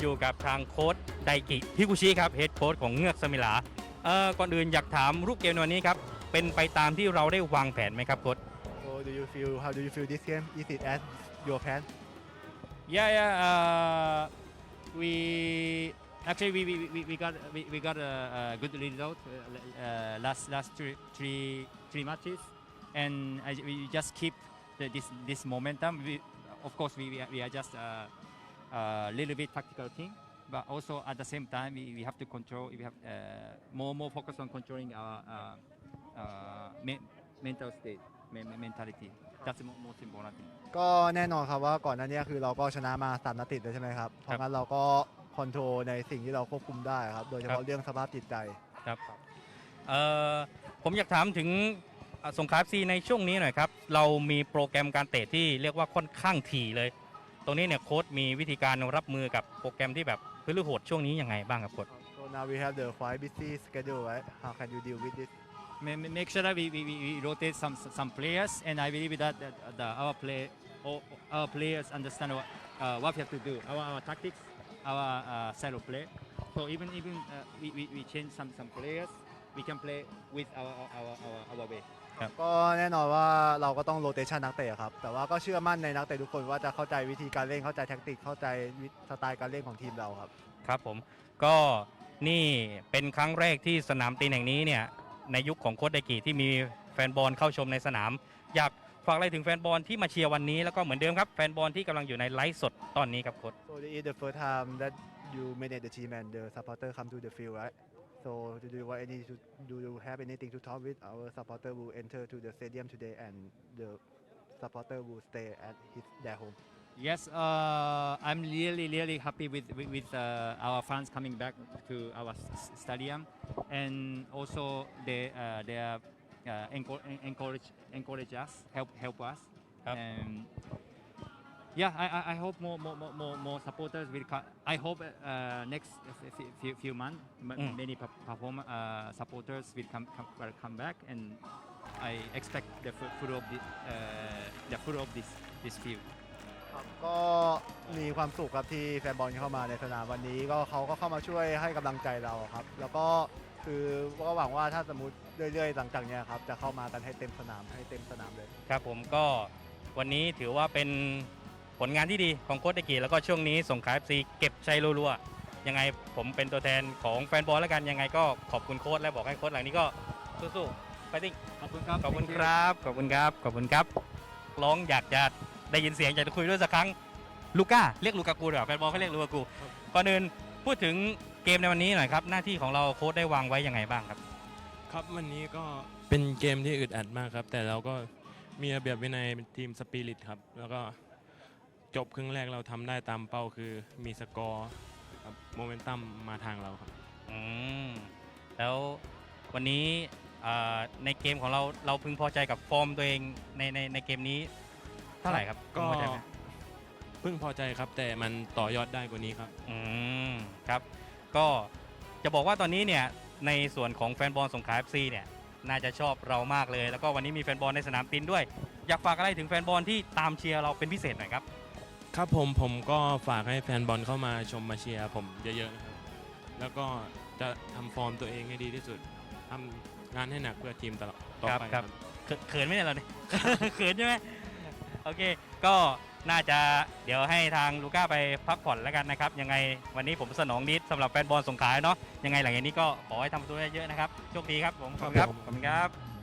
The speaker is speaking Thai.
อยู่กับทางโค้ชไดกิฮิกุชิครับเฮดโค้ชของเงือกสมิลาเอ่อก่อนอื่นอยากถามรูปเกมในวันนี้ครับ เป็นไปตามที่เราได้วางแผนไหมครับโค้ช So do you feel how do you feel this game? Is it as your plan? Yeah, yeah. Uh, we actually we, we, we, we got we, we got a, a good result uh, uh, last last three, three three matches, and I, we just keep the, this this momentum. We, of course, we, we are- we are just a, a little bit tactical team, but also at the same time we, we have to control. We have uh, more more focus on controlling our uh, uh, me- mental state, me- me- mentality. That's the mo- most important thing. ก็แน่นอนครับว่าก่อนหน้านี้คือเราก็ชนะมาสามนัดติดเลยใช่ไหมครับ เพราะงั้นเราก็คอนโทรลในสิ่งที่เราควบคุมได้ครับ โดยเฉครัพาะบเรื่องสภาพจิตใจ ครับเอ่อผมอยากถามถึงอะสงขลาซีในช่วงนี้หน่อยครับ เรามีโปรแกรมการเตะที่เรียกว่าค่อนข้างถี่เลย ตรงนี้เนี่ยโค้ชมีวิธีการรับมือกับโปรแกรมที่แบบพื้นโหดช่วงนี้ยังไงบ้างครับโค้ช So now we have the quite busy schedule right How can you deal with this Ma- ma- make sure that we, we, we we rotate some some players, and I believe that, that the, our play all, our players understand what uh, what we have to do, our, our tactics, our uh, style of play. So even even uh, we, we, we change some some players, we can play with our our our, our way. ก็แน่นอนว่าเราก็ต้องโรเตชันนักเตะครับ แต่ว่าก็เชื่อมั่นในนักเตะทุกคนว่าจะเข้าใจวิธีการเล่นเข้าใจแท็กติกเข้าใจวิสไตล์การเล่นของทีมเราครับ ครับผมก็นี่เป็นครั้งแรกที่สนามตีนแห่งนี้เนี่ยในยุคของโค้ชไดกิที่มีแฟนบอลเข้าชมในสนาม อยากฝากอะไรถึงแฟนบอลที่มาเชียร์วันนี้แล้วก็เหมือนเดิมครับแฟนบอลที่กำลังอยู่ในไลฟ์สดตอนนี้ครับโค้ช So this is the first time that you manage the team and the supporter come to the field, right? So do you want any to, do you have anything to talk with our supporter will enter to the stadium today and the supporter will stay at his their home. Yes, uh, I'm really, really happy with with, with uh, our fans coming back to our s- s- stadium, and also they uh, they uh, encour- encourage encourage us, help help us, Yep. and yeah, I, I, I hope more more, more, more more supporters will come. I hope uh, next f- f- few, few months m- Mm. many per- perform uh, supporters will come, come will come back, and I expect the fu- full of the uh, the full of this this field. ครับก็มีความสุขครับที่แฟนบอลเข้ามาในสนามวันนี้ก็เขาก็เข้ามาช่วยให้กำลังใจเราครับ แล้วก็คือก็หวังว่าถ้าสมมติเรื่อยๆหลังจากเนี้ยครับจะเข้ามากันให้เต็มสนามให้เต็มสนามเลย ครับผมก็วันนี้ถือว่าเป็น ผลงานที่ดีของโค้ชไดกิแล้วก็ช่วงนี้สงขลาซีเก็บชัยรัวๆยังไงผมเป็นตัวแทนของแฟนบอลแล้วกันยังไงก็ขอบคุณโค้ชและบอกให้โค้ชหลังนี้ก็สู้ๆไปติ้งขอบคุณครับขอบคุณครับขอบคุณครับขอบคุณครับร้องอยากจะได้ยินเสียงอยากจะคุยด้วยสักครั้งลูก้าเรียกลูกากูเดี๋ยวาแฟนบอลเขาเรียกลูกากูก่อนอื่นพูดถึงเกมในวันนี้หน่อยครับ หน้าที่ของเราโค้ชได้วางไว้ยังไงบ้างครับ ครับวันนี้ก็เป็นเกมที่อึดอัดมากครับ แต่เราก็มีระเบียบวินัยเป็นทีมสปิริตครับ แล้วก็ จบครึ่งแรกเราทำได้ตามเป้าคือมีสกอร์ครับโมเมนตัมมาทางเราครับ อืมแล้ววันนี้อ่าในเกมของเราเราพึงพอใจกับฟอร์มตัวเองในในในเกมนี้ เท่าไหร่ครับก็พึงพอใจไหมเพิ่งพอใจครับ แต่มันต่อยอดได้กว่านี้ครับ อืมครับ ก็จะบอกว่าตอนนี้เนี่ยในส่วนของแฟนบอลสงขลา FC เนี่ยน่าจะชอบเรามากเลย แล้วก็วันนี้มีแฟนบอลในสนามตินด้วย อยากฝากอะไรถึงแฟนบอลที่ตามเชียร์เราเป็นพิเศษหน่อยครับ ครับผมผมก็ฝากให้แฟนบอลเข้ามาชมมาเชียร์ผมเยอะๆนะครับแล้วก็จะทำฟอร์มตัวเองให้ดีที่สุดทำงานให้หนักเพื่อทีมตลอดต่อครับไปครับ เขินเขินไหมเนี่ยเราเนี่ย เขินใช่ไหมโอเค ก็น่าจะเดี๋ยวให้ทางลูก้าไปพักผ่อนแล้วกันนะครับ ยังไงวันนี้ผมสนองนิดสำหรับแฟนบอลสงขลาเนาะยังไงหลังจากนี้ก็ขอให้ทำประตัวได้เยอะนะครับโชคดีครับผมขอบคุณครับขอบคุณครับ